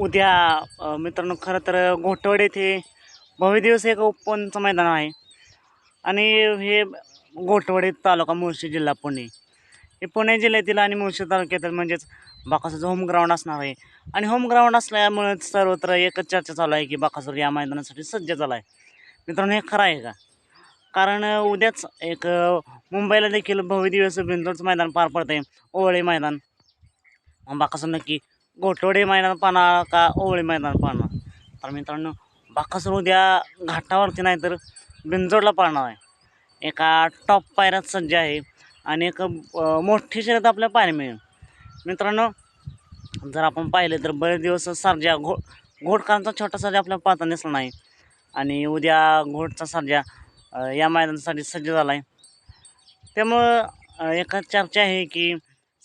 उद्या मित्रांनो खरं तर घोटवड येथे भव्य दिवस एक ओपनचं मैदान आहे. आणि हे घोटवडे तालुका मुळशी जिल्हा पुणे. हे पुणे जिल्ह्यातील आणि मुळशी तालुक्यातील म्हणजेच बाकासूरचं होम ग्राउंड असणार आहे. आणि होम ग्राउंड असल्यामुळे सर्वत्र एकच चर्चा चालू आहे की बाकासूर या मैदानासाठी सज्ज झाला आहे मित्रांनो हे खरं आहे का? कारण उद्याच एक मुंबईला देखील भव्य दिवस बिंदूरचं मैदान पार पडतं आहे ओवळे मैदान. मग बाकासूर नक्की घोटवडे मैदान पाहणार का ओवळे मैदान पाहणार तर मित्रांनो बाकासूर उद्या घाटावरती नाही तर बिंजोडला पाहणार आहे. एका टॉप पायऱ्यात सज्ज आहे आणि एक मोठी शर्यत आपल्याला पाहायला मिळेल. मित्रांनो जर आपण पाहिले तर बरेच दिवस सारज्या घो घोटकारांचा छोटा सर्जा आपल्याला पाहता दिसला नाही. आणि उद्या घोटचा सर्जा या मैदानासाठी सज्ज झाला आहे. त्यामुळं एका चर्चा आहे की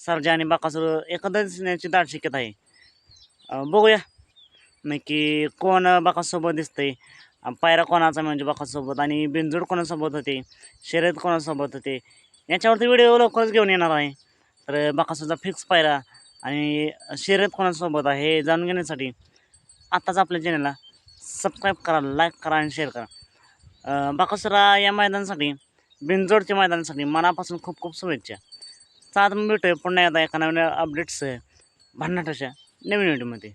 सरजा आणि बाकासूर एकत्र दिसण्याची दाट शक्यता आहे अ, बघूया नक्की कोण बाकासोबत दिसतंय अ, पायरा कोणाचा म्हणजे बाकासोबत आणि बिनजोड कोणासोबत होते शर्यत कोणासोबत होते याच्यावरती व्हिडिओ लवकरच घेऊन येणार आहे तर बाकासूरचा फिक्स पायरा आणि शर्यत कोणासोबत आहे हे जाणून घेण्यासाठी आत्ताच आपल्या चॅनलला सबस्क्राईब करा लाईक करा आणि शेअर करा बाकासुरा या मैदानासाठी बिनजोडच्या मैदानासाठी मनापासून खूप खूप शुभेच्छा चाल तर मग भेटूया पुन्हा एकदा एका नवीन अपडेट्स भन्नाटाच्या नवीन व्हिडिओमध्ये